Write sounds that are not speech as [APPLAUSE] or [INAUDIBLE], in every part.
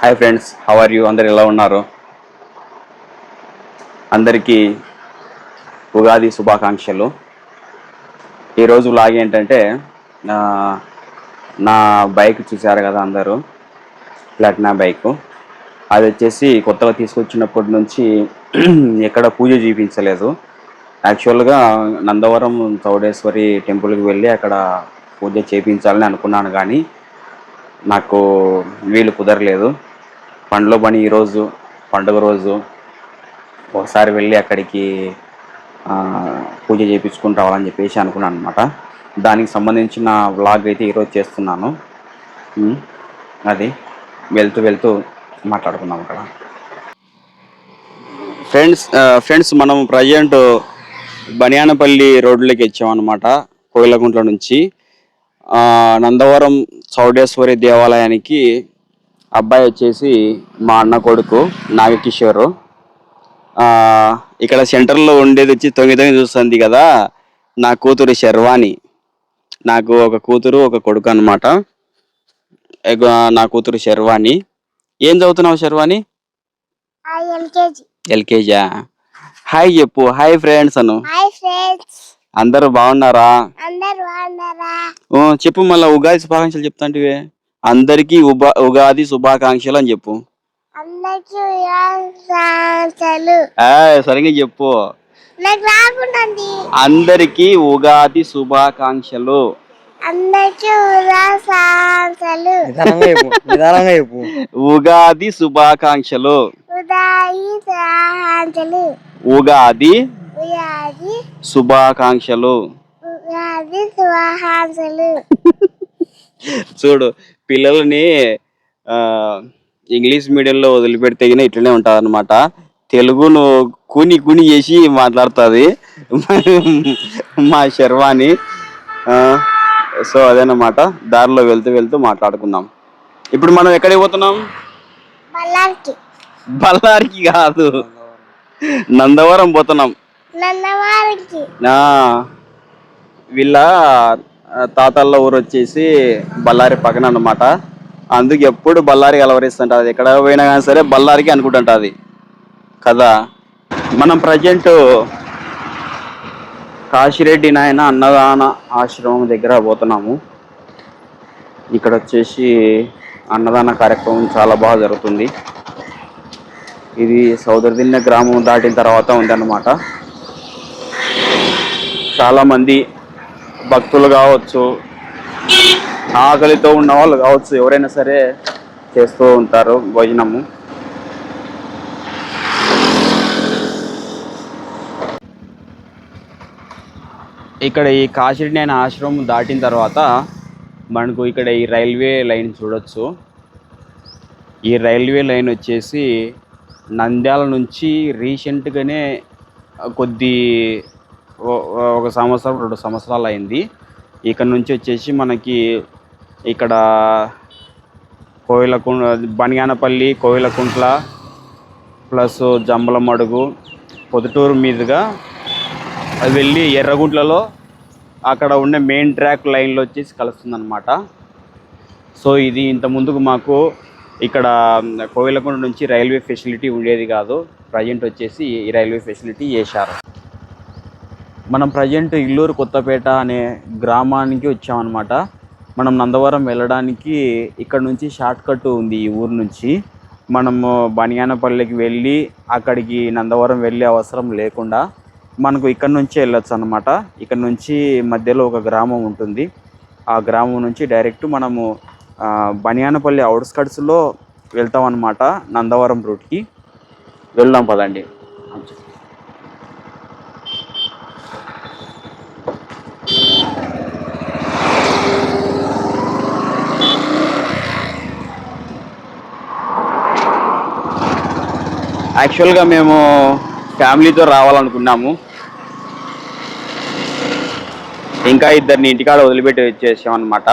Hi friends how are you అందరు ఎలా ఉన్నారు? అందరికీ ఉగాది శుభాకాంక్షలు. ఈరోజు లాగ్ ఏంటంటే నా బైక్ చూశారు కదా అందరూ? ప్లాటినా బైక్ అది వచ్చేసి కొత్తగా తీసుకొచ్చినప్పటి నుంచి [CLEARS THROAT] ఎక్కడ పూజ చూపించలేదు. యాక్చువల్గా నందవరం చౌడేశ్వరి టెంపుల్కి వెళ్ళి అక్కడ పూజ చేయించాలని అనుకున్నాను కానీ నాకు వీలు కుదరలేదు. పండ్ల పని ఈరోజు పండుగ రోజు. ఒకసారి వెళ్ళి అక్కడికి పూజ చేయించుకుని రావాలని చెప్పేసి అనుకున్నాను అనమాట దానికి సంబంధించిన వ్లాగ్ అయితే ఈరోజు చేస్తున్నాను. అది వెళ్తూ వెళ్తూ మాట్లాడుకుందాం అక్కడ. ఫ్రెండ్స్ ఫ్రెండ్స్ మనం ప్రజెంట్ బనియానపల్లి రోడ్లోకి వచ్చామన్నమాట కోయిలగుంట్ల నుంచి. నందవరం చౌడేశ్వరి దేవాలయానికి అబ్బాయి వచ్చేసి మా అన్న కొడుకు నాగకిషోర్. ఆ, ఇక్కడ సెంటర్లో ఉండేది వచ్చి తొంగి తొంగి చూస్తుంది కదా నా కూతురు శర్వాణి. నాకు ఒక కూతురు ఒక కొడుకు అనమాట నా కూతురు శర్వాణి. ఏం చదువుతున్నావు శర్వాణి? ఎల్కేజీ. హాయ్ చెప్పు హాయ్ ఫ్రెండ్స్ అను. అందరూ బాగున్నారా? చెప్పు మళ్ళీ ఉగాది శుభాకాంక్షలు చెప్తాంటివే. అందరికీ ఉబా ఉగాది శుభాకాంక్షలు అని చెప్పు. అందరికీ ఉగాది ఆ, సరిగ్గా చెప్పు. నాకు రాకుంటుంది అందరికీ ఉగాది శుభాకాంక్షలు. ఉగాది శుభాకాంక్షలు. ఉగాది ఉగాది శుభాకాంక్షలు. చూడు పిల్లల్ని ఆ, ఇంగ్లీష్ మీడియంలో వదిలిపెడితే గిన ఇట్లనే ఉంటుంది అనమాట తెలుగును కుని కుని చేసి మాట్లాడుతుంది. మా శర్వాణి. సో అదేనమాట. దారిలో వెళ్తూ వెళ్తూ మాట్లాడుకుందాం. ఇప్పుడు మనం ఎక్కడికి పోతున్నాం? బల్లారికి కాదు. నందవరం పోతున్నాం. వీళ్ళ తాతల్ల తాతళ్ళ ఊరు వచ్చేసి బళ్ళారి పక్కన అనమాట అందుకు ఎప్పుడు బళ్ళారి అలవరిస్తుంటుంది. ఎక్కడ పోయినా కానీ సరే బళ్ళారికి అనుకుంటుంటుంది. కదా? మనం ప్రజెంట్ కాశిరెడ్డి నాయన అన్నదాన ఆశ్రమం దగ్గర పోతున్నాము. ఇక్కడ వచ్చేసి అన్నదాన కార్యక్రమం చాలా బాగా జరుగుతుంది. ఇది సౌదర్దిన్న గ్రామం దాటిన తర్వాత ఉందన్నమాట. అన్నమాట చాలామంది భక్తులు కావచ్చు ఆకలితో ఉన్న వాళ్ళు కావచ్చు ఎవరైనా సరే చేస్తూ ఉంటారు భోజనము. ఇక్కడ ఈ కాశీడి నేను ఆశ్రమం దాటిన తర్వాత మనకు ఇక్కడ ఈ రైల్వే లైన్ చూడొచ్చు. ఈ రైల్వే లైన్ వచ్చేసి నంద్యాల నుంచి రీసెంట్గానే కొద్ది ఒక సంవత్సరం రెండు సంవత్సరాలు అయింది. ఇక్కడ నుంచి వచ్చేసి మనకి ఇక్కడ కోయిలకు బనియానపల్లి కోయిలకుంట్ల ప్లస్ జంబలమడుగు పొదుటూరు మీదుగా అది వెళ్ళి ఎర్రగుంట్లలో అక్కడ ఉండే మెయిన్ ట్రాక్ లైన్లో వచ్చేసి కలుస్తుందన్నమాట. సో ఇది ఇంత ముందుకు మాకు ఇక్కడ కోవిలకొండ నుంచి రైల్వే ఫెసిలిటీ ఉండేది కాదు. ప్రజెంట్ వచ్చేసి ఈ రైల్వే ఫెసిలిటీ చేశారు మనం ప్రజెంట్ ఇల్లూరు కొత్తపేట అనే గ్రామానికి వచ్చామన్నమాట. మనం నందవరం వెళ్ళడానికి ఇక్కడ నుంచి షార్ట్ కట్ ఉంది ఈ ఊరు నుంచి. మనము బనియానపల్లికి వెళ్ళి అక్కడికి నందవరం వెళ్ళే అవసరం లేకుండా మనకు ఇక్కడ నుంచి వెళ్ళొచ్చు అనమాట ఇక్కడ నుంచి మధ్యలో ఒక గ్రామం ఉంటుంది. ఆ గ్రామం నుంచి డైరెక్ట్ మనము బనియానపల్లి అవుట్స్కట్స్లో వెళ్తాం అనమాట నందవరం రూట్కి. వెళ్దాం పదండి. యాక్చువల్గా మేము ఫ్యామిలీతో రావాలనుకున్నాము. ఇంకా ఇద్దరిని ఇంటికాడ వదిలిపెట్టి వచ్చేసాం అనమాట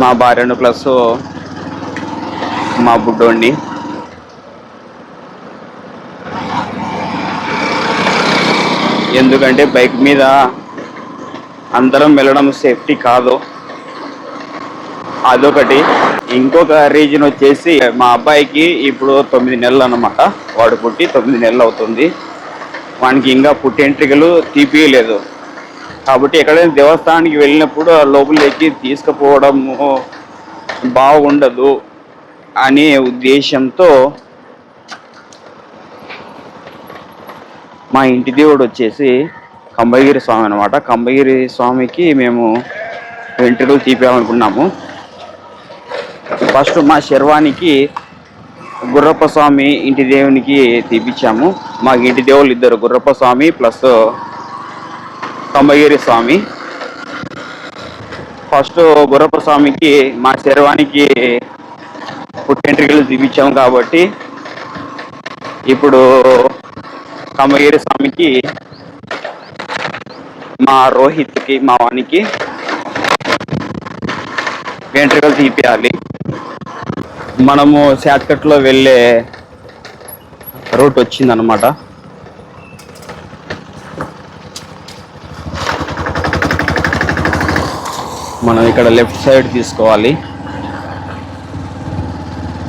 మా భార్యను ప్లస్ మా బుడ్డోడిని. ఎందుకంటే బైక్ మీద అందరం వెళ్ళడం సేఫ్టీ కాదు. అదొకటి. ఇంకొక రీజన్ వచ్చేసి మా అబ్బాయికి ఇప్పుడు తొమ్మిది నెలలు అనమాట వాడు పుట్టి తొమ్మిది నెలలు అవుతుంది. వానికి ఇంకా పుట్టెంట్రికలు తీపియలేదు కాబట్టి ఎక్కడైనా దేవస్థానానికి వెళ్ళినప్పుడు ఆ లోపలికి తీసుకుపోవడము బాగుండదు అనే ఉద్దేశంతో మా ఇంటి దేవుడు వచ్చేసి కంబగిరి స్వామి అనమాట కంబగిరి స్వామికి మేము వెంట్రుకలు తీపేయాలనుకున్నాము. ఫస్ట్ మా శర్వానికి గుర్రప్ప స్వామి ఇంటి దేవునికి తీపిచ్చాము. మా ఇంటి దేవుళ్ళు ఇద్దరు గుర్రప్ప స్వామి ప్లస్ తమ్మగిరి స్వామి. ఫస్ట్ గుర్రప్ప స్వామికి మా శర్వానికి పుట్టెంట్రికలు తీపిచ్చాము కాబట్టి ఇప్పుడు తమ్మగిరి స్వామికి మా రోహిత్కి మా వానికి వెంట్రుకలు తీపియాలి. మనము షార్ట్కట్లో వెళ్ళే రూట్ వచ్చిందనమాట మనం ఇక్కడ లెఫ్ట్ సైడ్ తీసుకోవాలి.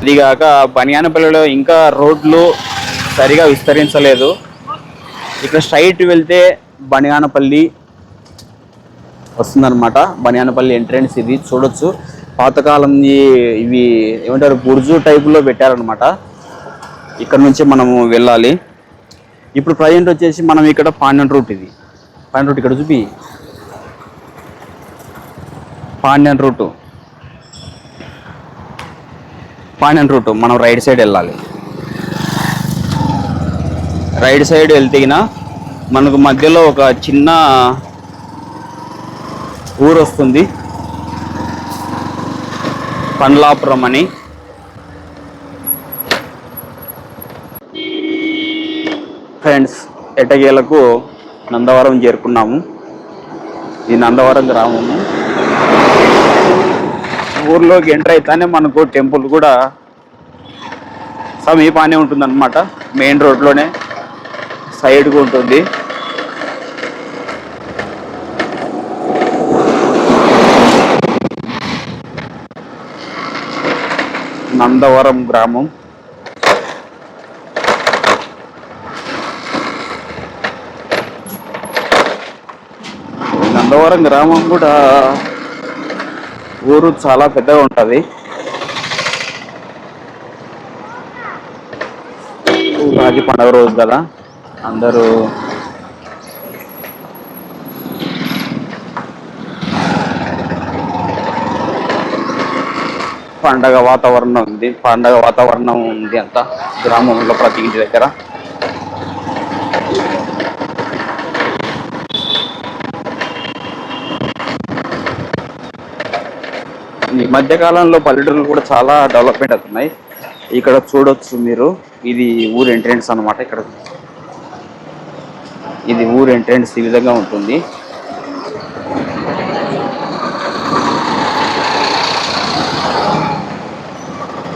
ఇదిగాక బనియానపల్లిలో ఇంకా రోడ్లు సరిగా విస్తరించలేదు. ఇక్కడ స్ట్రైట్ వెళ్తే బనియానపల్లి వస్తుందన్నమాట. బనియానపల్లి ఎంట్రన్స్ ఇది చూడొచ్చు. పాతకాలం ఇవి ఏమంటారు బుర్జు టైపులో పెట్టారనమాట ఇక్కడ నుంచి మనము వెళ్ళాలి. ఇప్పుడు ప్రజెంట్ వచ్చేసి మనం ఇక్కడ పాండ్యన్ రూట్ ఇది. పాండ్యన్ రూట్ ఇక్కడ చూపి. పాండ్యన్ రూటు. పాండ్యన్ రూటు మనం రైట్ సైడ్ వెళ్ళాలి. రైట్ సైడ్ వెళ్తేగిన మనకు మధ్యలో ఒక చిన్న ఊరు వస్తుంది పండ్లాపురం అని. ఫ్రెండ్స్ ఎటగేలకు నందవరం చేరుకున్నాము. ఈ నందవరం గ్రామము. ఊర్లోకి ఎంటర్ అయితేనే మనకు టెంపుల్ కూడా సమీపానే ఉంటుందన్నమాట. మెయిన్ రోడ్లోనే సైడ్గా ఉంటుంది. నందవరం గ్రామం. నందవరం గ్రామం కూడా ఊరు చాలా పెద్దగా ఉంటుంది. ఉగాది పండుగ రోజు కదా. అందరూ పండగ వాతావరణం ఉంది. పండగ వాతావరణం ఉంది అంతా గ్రామంలో ప్రతి ఇంటి దగ్గర. ఈ మధ్య కాలంలో కూడా చాలా డెవలప్మెంట్ అవుతున్నాయి. ఇక్కడ చూడొచ్చు మీరు. ఇది ఊరు ఎంట్రెన్స్ అన్నమాట ఇక్కడ. ఇది ఊరు ఎంట్రెన్స్ ఈ విధంగా ఉంటుంది.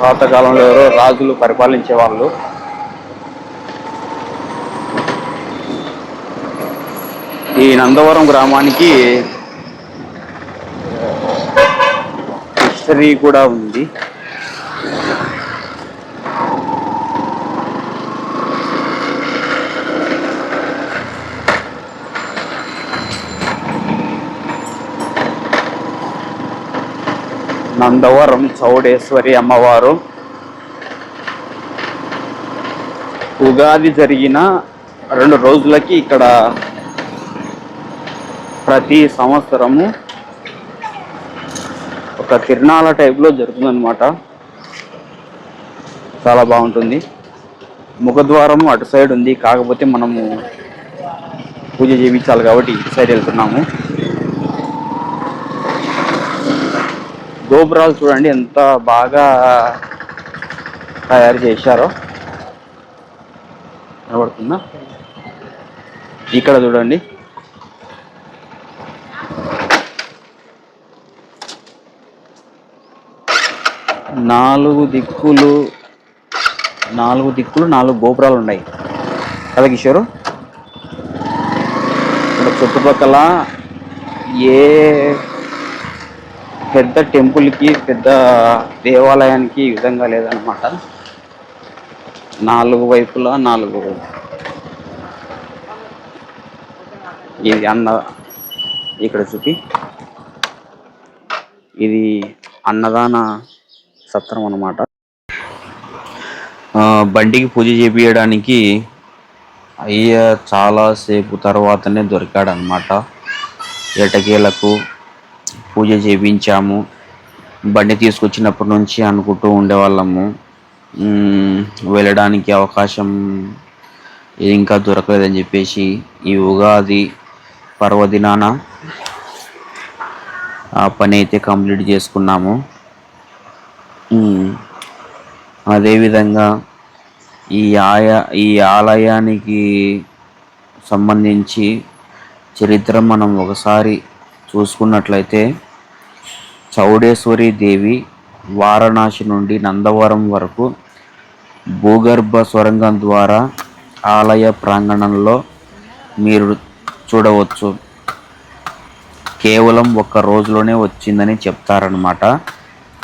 పాతకాలంలో ఎవరో రాజులు పరిపాలించే వాళ్ళు. ఈ నందవరం గ్రామానికి హిస్టరీ కూడా ఉంది. నందవరం చౌడేశ్వరి అమ్మవారు. ఉగాది జరిగిన రెండు రోజులకి ఇక్కడ ప్రతి సంవత్సరము ఒక తిరునాళ్ళ టైప్లో జరుగుతుందన్నమాట. చాలా బాగుంటుంది. ముఖద్వారం అటు సైడ్ ఉంది. కాకపోతే మనము పూజ చేయించాలి కాబట్టి ఇటు సైడ్ వెళ్తున్నాము. గోపురాలు చూడండి ఎంత బాగా తయారు చేశారో. కనబడుతుందా? ఇక్కడ చూడండి. నాలుగు దిక్కులు నాలుగు దిక్కులు నాలుగు గోపురాలు ఉన్నాయి. కదా కిషోరు? ఇక్కడ చుట్టుపక్కల ఏ పెద్ద టెంపుల్కి పెద్ద దేవాలయానికి ఈ విధంగా లేదనమాట నాలుగు వైపులా నాలుగు ఇది అన్న ఇక్కడ చూపి. ఇది అన్నదాన సత్రం అన్నమాట. బండికి పూజ చేపించడానికి అయ్య చాలా సేపు తర్వాతనే దొరికాడనమాట ఎటకేలకు పూజ చేపించాము. బండి తీసుకొచ్చినప్పటి నుంచి అనుకుంటూ ఉండేవాళ్ళము. వెళ్ళడానికి అవకాశం ఇంకా దొరకలేదని చెప్పేసి ఈ ఉగాది పర్వదినాన ఆ పని అయితే కంప్లీట్ చేసుకున్నాము. అదేవిధంగా ఈ ఆయ ఈ ఆలయానికి సంబంధించి చరిత్ర మనం ఒకసారి చూసుకున్నట్లయితే చౌడేశ్వరి దేవి వారణాసి నుండి నందవరం వరకు భూగర్భ సొరంగం ద్వారా ఆలయ ప్రాంగణంలో మీరు చూడవచ్చు. కేవలం ఒక్క రోజులోనే వచ్చిందని చెప్తారనమాట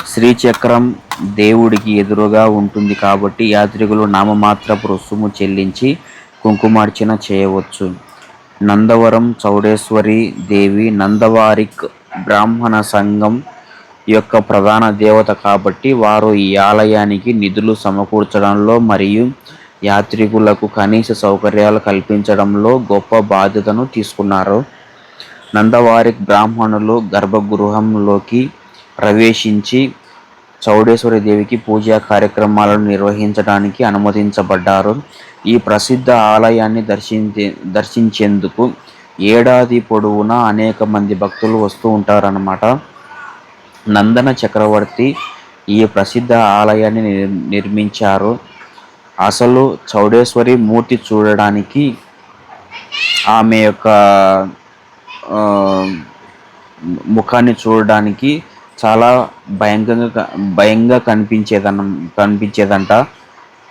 శ్రీచక్రం దేవుడికి ఎదురుగా ఉంటుంది కాబట్టి యాత్రికులు నామమాత్రపు రుసుము చెల్లించి కుంకుమార్చన చేయవచ్చు. నందవరం చౌడేశ్వరి దేవి నందవారిక్ బ్రాహ్మణ సంఘం యొక్క ప్రధాన దేవత కాబట్టి వారు ఈ ఆలయానికి నిధులు సమకూర్చడంలో మరియు యాత్రికులకు కనీస సౌకర్యాలు కల్పించడంలో గొప్ప బాధ్యతను తీసుకున్నారు. నందవారి బ్రాహ్మణులు గర్భగృహంలోకి ప్రవేశించి చౌడేశ్వరి దేవికి పూజా కార్యక్రమాలను నిర్వహించడానికి అనుమతించబడ్డారు. ఈ ప్రసిద్ధ ఆలయాన్ని దర్శించే దర్శించేందుకు ఏడాది పొడవునా అనేక మంది భక్తులు వస్తూ ఉంటారన్నమాట. నందన చక్రవర్తి ఈ ప్రసిద్ధ ఆలయాన్ని నిర్- నిర్మించారు. అసలు చౌడేశ్వరి మూర్తి చూడడానికి ఆమె యొక్క ముఖాన్ని చూడడానికి చాలా భయంకరంగా భయంగా కనిపించేదన్న కనిపించేదంట.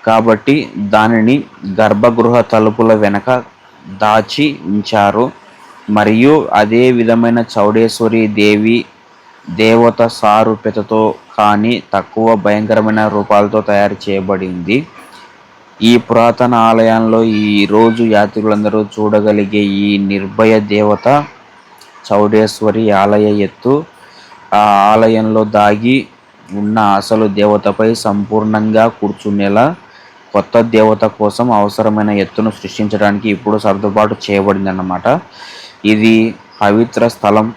కాబట్టి దానిని గర్భగృహ తలుపుల వెనక దాచి ఉంచారు. మరియు అదే విధమైన చౌడేశ్వరి దేవి దేవత సారూప్యతతో కానీ తక్కువ భయంకరమైన రూపాలతో తయారు చేయబడింది. ఈ పురాతన ఆలయంలో ఈరోజు యాత్రికులందరూ చూడగలిగే ఈ నిర్భయ దేవత చౌడేశ్వరి ఆలయ ఎత్తు ఆ ఆలయంలో దాగి ఉన్న అసలు దేవతపై సంపూర్ణంగా కూర్చునేలా కొత్త దేవత కోసం అవసరమైన ఎత్తును సృష్టించడానికి ఇప్పుడు సర్దుబాటు చేయబడిందన్నమాట. ఇది పవిత్ర స్థలం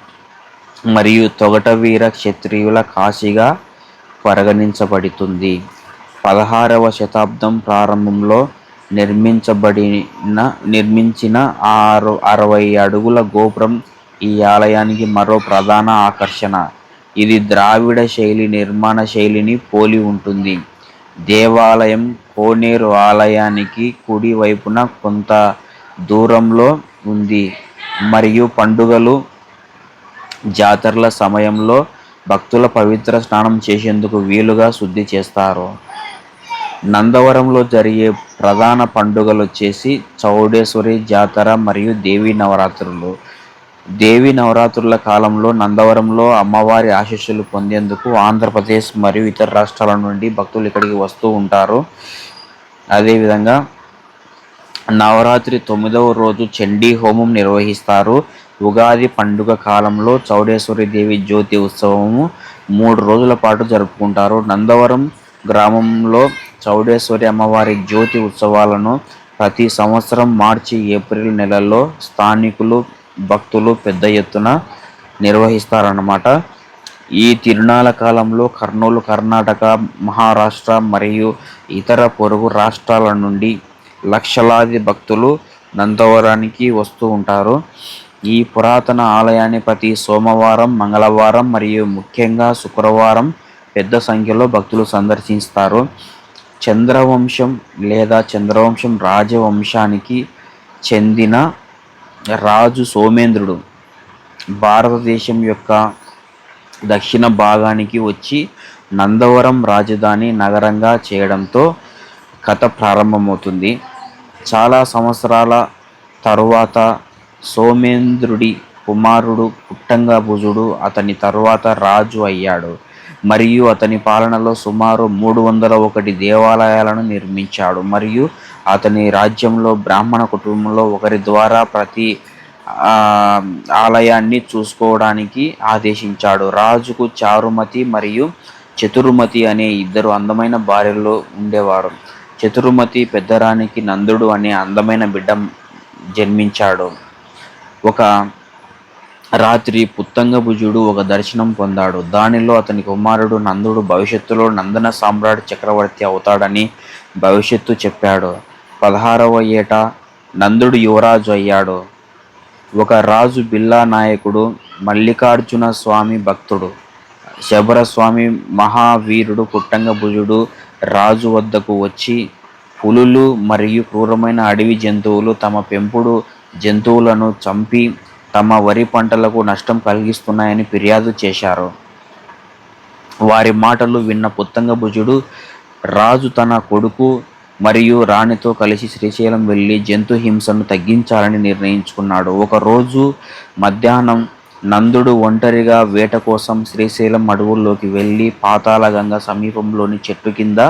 మరియు తొగట వీర క్షత్రియుల కాశీగా పరిగణించబడుతుంది. పదహారవ శతాబ్దం ప్రారంభంలో నిర్మించబడిన నిర్మించిన ఆరు అరవై అడుగుల గోపురం ఈ ఆలయానికి మరో ప్రధాన ఆకర్షణ. ఇది ద్రావిడ శైలి నిర్మాణ శైలిని పోలి ఉంటుంది. దేవాలయం కోనేరు ఆలయానికి కుడి వైపున కొంత దూరంలో ఉంది. మరియు పండుగలు జాతరల సమయంలో భక్తుల పవిత్ర స్నానం చేసేందుకు వీలుగా శుద్ధి చేస్తారు. నందవరంలో జరిగే ప్రధాన పండుగలు వచ్చేసి చౌడేశ్వరి జాతర మరియు దేవీ నవరాత్రులు. దేవి నవరాత్రుల కాలంలో నందవరంలో అమ్మవారి ఆశీస్సులు పొందేందుకు ఆంధ్రప్రదేశ్ మరియు ఇతర రాష్ట్రాల నుండి భక్తులు ఇక్కడికి వస్తూ ఉంటారు. అదేవిధంగా నవరాత్రి తొమ్మిదవ రోజు చండీ హోమం నిర్వహిస్తారు. ఉగాది పండుగ కాలంలో చౌడేశ్వరి దేవి జ్యోతి ఉత్సవము మూడు రోజుల పాటు జరుపుకుంటారు. నందవరం గ్రామంలో చౌడేశ్వరి అమ్మవారి జ్యోతి ఉత్సవాలను ప్రతి సంవత్సరం మార్చి ఏప్రిల్ నెలల్లో స్థానికులు భక్తులు పెద్ద ఎత్తున నిర్వహిస్తారన్నమాట. ఈ తిరునాళ్ళ కాలంలో కర్నూలు కర్ణాటక మహారాష్ట్ర మరియు ఇతర పొరుగు రాష్ట్రాల నుండి లక్షలాది భక్తులు నందవరానికి వస్తూ ఉంటారు. ఈ పురాతన ఆలయాన్ని ప్రతి సోమవారం మంగళవారం మరియు ముఖ్యంగా శుక్రవారం పెద్ద సంఖ్యలో భక్తులు సందర్శిస్తారు. చంద్రవంశం లేదా చంద్రవంశం రాజవంశానికి చెందిన రాజు సోమేంద్రుడు భారతదేశం యొక్క దక్షిణ భాగానికి వచ్చి నందవరం రాజధాని నగరంగా చేయడంతో కథ ప్రారంభమవుతుంది. చాలా సంవత్సరాల తరువాత సోమేంద్రుడి కుమారుడు పుట్టంగా భుజుడు అతని తరువాత రాజు అయ్యాడు. మరియు అతని పాలనలో సుమారు మూడు వందల ఒకటి దేవాలయాలను నిర్మించాడు. మరియు అతని రాజ్యంలో బ్రాహ్మణ కుటుంబంలో ఒకరి ద్వారా ప్రతి ఆలయాన్ని చూసుకోవడానికి ఆదేశించాడు. రాజుకు చారుమతి మరియు చతురుమతి అనే ఇద్దరు అందమైన భార్యలు ఉండేవారు. చతురుమతి పెద్దరానికి నందుడు అనే అందమైన బిడ్డ జన్మించాడు. ఒక రాత్రి పుత్తంగభుజుడు ఒక దర్శనం పొందాడు. దానిలో అతని కుమారుడు నందుడు భవిష్యత్తులో నందన సామ్రాట్ చక్రవర్తి అవుతాడని భవిష్యత్తు చెప్పాడు. పదహారవ ఏట నందుడు యువరాజు అయ్యాడు. ఒక రాజు బిల్లా నాయకుడు మల్లికార్జున స్వామి భక్తుడు శబరస్వామి మహావీరుడు పుట్టంగభుజుడు రాజు వద్దకు వచ్చి పులులు మరియు క్రూరమైన అడవి జంతువులు తమ పెంపుడు జంతువులను చంపి తమ వరి పంటలకు నష్టం కలిగిస్తున్నాయని ఫిర్యాదు చేశారు. వారి మాటలు విన్న పుత్తంగభుజుడు రాజు తన కొడుకు మరియు రాణితో కలిసి శ్రీశైలం వెళ్ళి జంతు హింసను తగ్గించాలని నిర్ణయించుకున్నాడు. ఒకరోజు మధ్యాహ్నం నందుడు ఒంటరిగా వేట కోసం శ్రీశైలం అడవుల్లోకి వెళ్ళి పాతాళగంగ సమీపంలోని చెట్టు కింద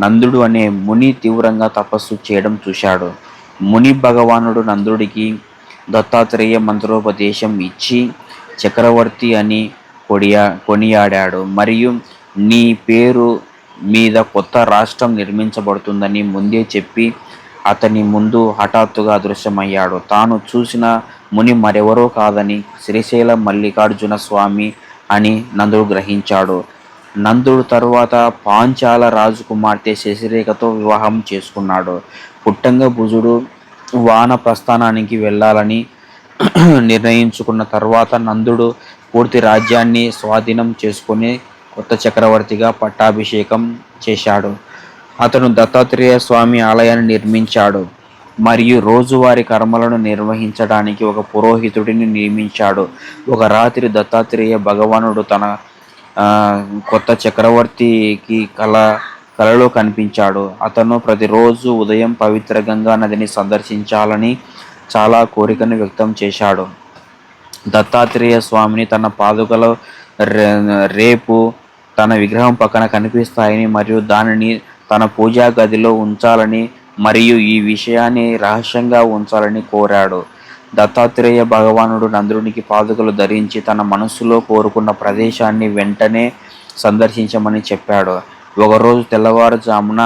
నందుడు అనే ముని తీవ్రంగా తపస్సు చేయడం చూశాడు. ముని భగవానుడు నందుడికి దత్తాత్రేయ మంత్రోపదేశం ఇచ్చి చక్రవర్తి అని కొడియా కొనియాడాడు. మరియు నీ పేరు మీద కొత్త రాష్ట్రం నిర్మించబడుతుందని ముందే చెప్పి అతని ముందు హఠాత్తుగా అదృశ్యమయ్యాడు. తాను చూసిన ముని మరెవరో కాదని శ్రీశైల మల్లికార్జున స్వామి అని నందుడు గ్రహించాడు. నందుడు తరువాత పాంచాల రాజకుమార్తె శశిరేఖతో వివాహం చేసుకున్నాడు. పుట్టంగ భుజుడు వాన ప్రస్థానానికి వెళ్ళాలని నిర్ణయించుకున్న తర్వాత నందుడు పూర్తి రాజ్యాన్ని స్వాధీనం చేసుకుని కొత్త చక్రవర్తిగా పట్టాభిషేకం చేశాడు. అతను దత్తాత్రేయ స్వామి ఆలయాన్ని నిర్మించాడు. మరియు రోజువారి కర్మలను నిర్వహించడానికి ఒక పురోహితుడిని నియమించాడు. ఒక రాత్రి దత్తాత్రేయ భగవానుడు తన కొత్త చక్రవర్తికి కల కలలో కనిపించాడు. అతను ప్రతిరోజు ఉదయం పవిత్ర గంగా నదిని సందర్శించాలని చాలా కోరికను వ్యక్తం చేశాడు. దత్తాత్రేయ స్వామిని తన పాదుకలో రేపు తన విగ్రహం పక్కన కనిపిస్తాయని మరియు దానిని తన పూజా గదిలో ఉంచాలని మరియు ఈ విషయాన్ని రహస్యంగా ఉంచాలని కోరాడు. దత్తాత్రేయ భగవానుడు నందుడికి పాదుకలు ధరించి తన మనస్సులో కోరుకున్న ప్రదేశాన్ని వెంటనే సందర్శించమని చెప్పాడు. ఒకరోజు తెల్లవారుజామున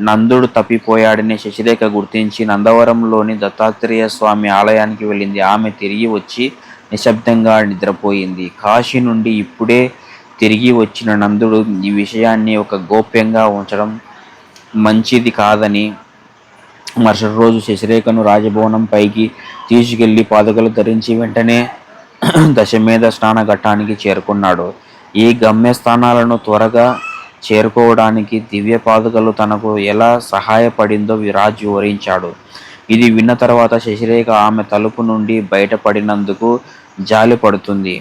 నందుడు తప్పిపోయాడని శశిరేఖ గుర్తించి నందవరంలోని దత్తాత్రేయ స్వామి ఆలయానికి వెళ్ళింది. ఆమె తిరిగి వచ్చి నిశ్శబ్దంగా నిద్రపోయింది. కాశీ నుండి ఇప్పుడే తిరిగి వచ్చిన నందుడు ఈ విషయాన్ని ఒక గోప్యంగా ఉంచడం మంచిది కాదని మరుసటి రోజు శశిరేఖను రాజభవనం పైకి తీసుకెళ్ళి పాదుకలు ధరించి వెంటనే [CLEARS THROAT] దశమేధ స్నాన ఘట్టానికి చేరుకున్నాడు. ఈ గమ్యస్థానాలను త్వరగా చేరుకోవడానికి దివ్య పాదుకలు తనకు ఎలా సహాయపడిందో రాజు వివరించాడు. ఇది విన్న తర్వాత శశిరేఖ ఆమె తలుపు నుండి బయటపడినందుకు జాలి పడుతుంది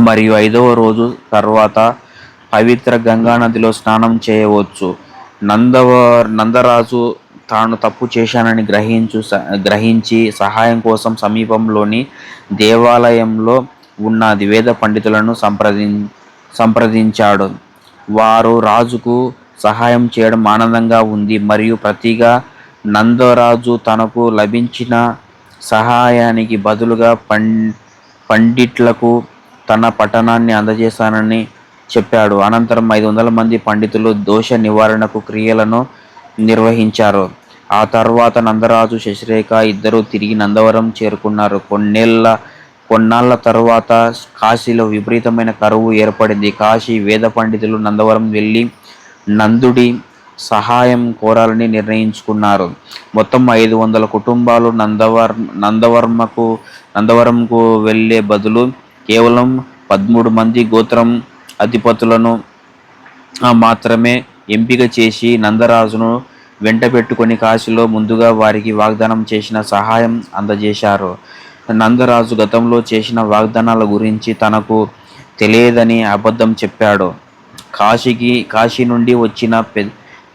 మరియు ఐదవ రోజు తర్వాత పవిత్ర గంగా నదిలో స్నానం చేయవచ్చు. నందవ నందరాజు తాను తప్పు చేశానని గ్రహించు స- గ్రహించి సహాయం కోసం సమీపంలోని దేవాలయంలో ఉన్న వేద పండితులను సంప్రది సంప్రదించాడు. వారు రాజుకు సహాయం చేయడం ఆనందంగా ఉంది మరియు ప్రతిగా నందరాజు తనకు లభించిన సహాయానికి బదులుగా పం పండిట్లకు తన పట్టణాన్ని అందజేశానని చెప్పాడు. అనంతరం ఐదు వందల మంది పండితులు దోష నివారణకు క్రియలను నిర్వహించారు. ఆ తర్వాత నందరాజు శశిరేఖ ఇద్దరూ తిరిగి నందవరం చేరుకున్నారు. కొన్నేళ్ళ కొన్నాళ్ళ తరువాత కాశీలో విపరీతమైన కరువు ఏర్పడింది. కాశీ వేద పండితులు నందవరం వెళ్ళి నందుడి సహాయం కోరాలని నిర్ణయించుకున్నారు. మొత్తం ఐదు వందల కుటుంబాలు నందవర్ నందవర్మకు నందవరంకు వెళ్ళే బదులు కేవలం పదమూడు మంది గోత్రం అధిపతులను మాత్రమే ఎంపిక చేసి నందరాజును వెంట పెట్టుకొని కాశీలో ముందుగా వారికి వాగ్దానం చేసిన సహాయం అందజేశారు. నందరాజు గతంలో చేసిన వాగ్దానాల గురించి తనకు తెలియదని అబద్ధం చెప్పాడు. కాశీకి కాశీ నుండి వచ్చిన పె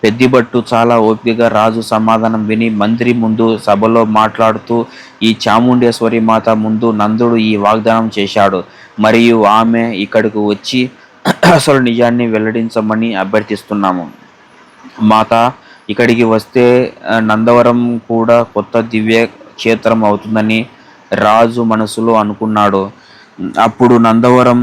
పెద్దిబట్టు చాలా ఓపికగా రాజు సమాధానం విని మంత్రి ముందు సభలో మాట్లాడుతూ ఈ చాముండేశ్వరి మాత ముందు నందుడు ఈ వాగ్దానం చేశాడు. మరియు ఆమె ఇక్కడికి వచ్చి [CLEARS THROAT] అసలు నిజాన్ని వెల్లడించమని అభ్యర్థిస్తున్నాము. మాత ఇక్కడికి వస్తే నందవరం కూడా కొత్త దివ్య క్షేత్రం అవుతుందని రాజు మనసులో అనుకున్నాడు. అప్పుడు నందవరం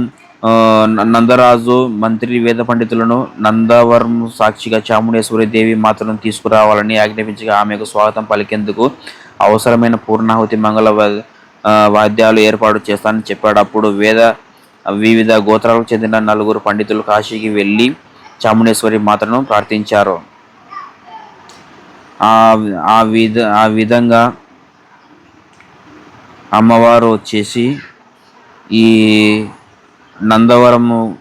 నందరాజు మంత్రి వేద పండితులను నందవరం సాక్షిగా చాముండేశ్వరి దేవి మాత్రం తీసుకురావాలని ఆజ్ఞాపించగా ఆమెకు స్వాగతం పలికేందుకు అవసరమైన పూర్ణాహుతి మంగళ వాద్యాలు ఏర్పాటు చేస్తానని చెప్పాడు. అప్పుడు వేద వివిధ గోత్రాలకు చెందిన నలుగురు పండితులు కాశీకి వెళ్ళి చాముండేశ్వరి మాతను ప్రార్థించారు. ఆ విధ ఆ విధంగా అమ్మవారు వచ్చేసి ఈ నందవరము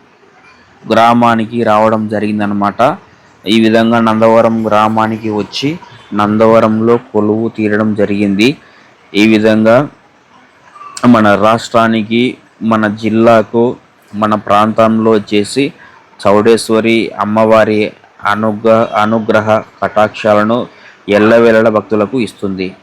గ్రామానికి రావడం జరిగిందనమాట ఈ విధంగా నందవరం గ్రామానికి వచ్చి నందవరంలో కొలువు తీరడం జరిగింది. ఈ విధంగా మన రాష్ట్రానికి మన జిల్లాకు మన ప్రాంతంలో వచ్చేసి చౌడేశ్వరి అమ్మవారి అనుగ్రహ అనుగ్రహ కటాక్షాలను ఎల్లవేళల భక్తులకు ఇస్తుంది.